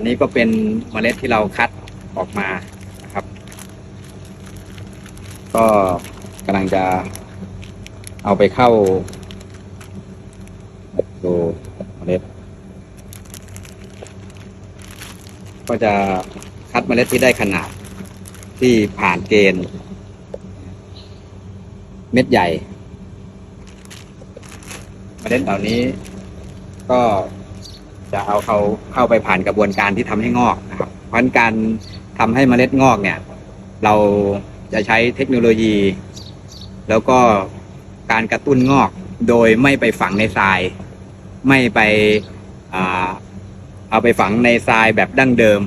ันี้ก็เป็นเมล็ดที่เราคัดออกมานะครับ ก็กำลังจะเอาไปเข้าดูเมล็ด ก็จะคัดเมล็ดที่ได้ขนาดที่ผ่านเกณฑ์ เม็ดใหญ่ เมล็ดเหล่านี้ก็ จะเอาเขาเข้าไปผ่านกระบวนการที่ทำให้งอกนะครับเพราะฉะนั้นการทำให้เมล็ดงอกเนี่ย เราจะใช้เทคโนโลยี แล้วก็การกระตุ้นงอกโดยไม่ไปฝังในทราย ไม่ไปอเอาไปฝังในทรายแบบดั้งเดิม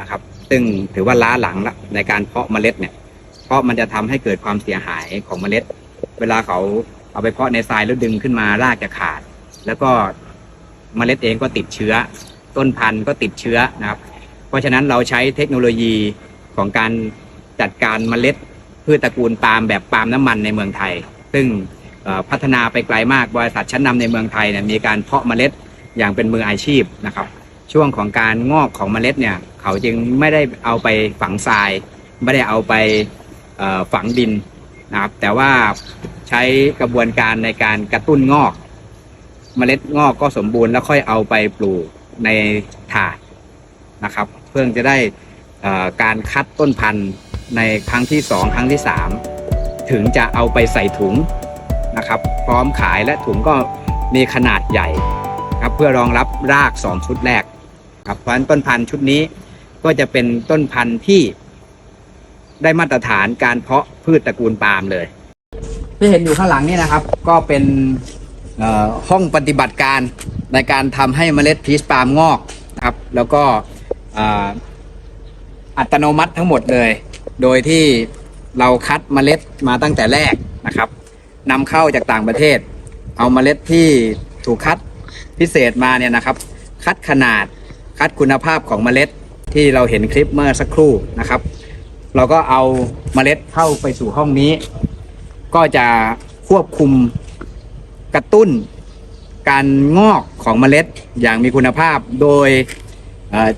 นะครับ ซึ่งถือว่าล้าหลังละในการเพาะเมล็ดเนี่ย เพราะมันจะทำให้เกิดความเสียหายของเมล็ด เวลาเขาเอาไปเพาะในทรายแล้วดึงขึ้นมารากจะขาด แล้วก็ เมล็ดเองก็ติดเชื้อ ต้นพันธุ์ก็ติดเชื้อนะครับ เพราะฉะนั้นเราใช้เทคโนโลยีของการจัดการเมล็ดพืชตระกูลปาล์มแบบปาล์มน้ำมันในเมืองไทย ซึ่งพัฒนาไปไกลมากบริษัทชั้นนำในเมืองไทยเนี่ยมีการเพาะเมล็ดอย่างเป็นมืออาชีพนะครับ ช่วงของการงอกของเมล็ดเนี่ยเขาจึงไม่ได้เอาไปฝังทราย ไม่ได้เอาไปฝังดินนะครับแต่ว่าใช้กระบวนการในการกระตุ้นงอก เมล็ดงอกก็สมบูรณ์แล้วค่อยเอาไปปลูกในถาดนะครับ เพื่อจะได้การคัดต้นพันธุ์ในครั้งที่สองครั้งที่สามถึงจะเอาไปใส่ถุงนะครับ พร้อมขายและถุงก็มีขนาดใหญ่ครับเพื่อรองรับรากสองชุดแรกครับเพราะฉะนั้นต้นพันธุ์ชุดนี้ก็จะเป็นต้นพันธุ์ที่ได้มาตรฐานการเพาะพืชตระกูลปาล์มเลย ที่เห็นอยู่ข้างหลังนี่นะครับ ก็เป็น ห้องปฏิบัติการในการทำให้เมล็ดพีชปาล์มงอกนะครับ แล้วก็ออัตโนมัติทั้งหมดเลย โดยที่เราคัดเมล็ดมาตั้งแต่แรกนะครับนำเข้าจากต่างประเทศ เอาเมล็ดที่ถูกคัดพิเศษมาเนี่ยนะครับ คัดขนาดคัดคุณภาพของเมล็ดที่เราเห็นคลิปเมื่อสักครู่นะครับ เราก็เอาเมล็ดเข้าไปสู่ห้องนี้ ก็จะควบคุม กระตุ้นการงอกของเมล็ดอย่างมีคุณภาพโดย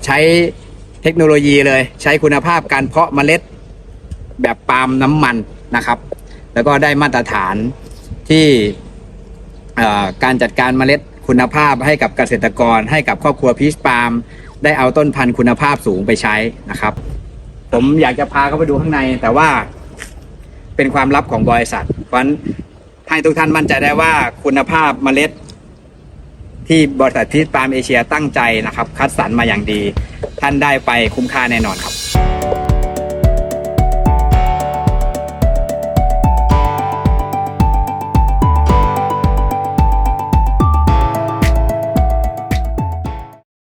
ใช้เทคโนโลยีเลย ใช้คุณภาพการเพาะเมล็ดแบบปาล์มน้ำมันนะครับ แล้วก็ได้มาตรฐานที่การจัดการเมล็ดคุณภาพให้กับเกษตรกร ให้กับครอบครัวพีชปาล์มได้เอาต้นพันธุ์คุณภาพสูงไปใช้นะครับ ผมอยากจะพาเข้าไปดูข้างในแต่ว่าเป็นความลับของบริษัท เพราะ ให้ทุกท่านมั่นใจได้ว่าคุณภาพเมล็ด ที่บริษัทพีชปาล์มเอเชียตั้งใจนะครับ คัดสรรมาอย่างดี ท่านได้ไปคุ้มค่าแน่นอนครับ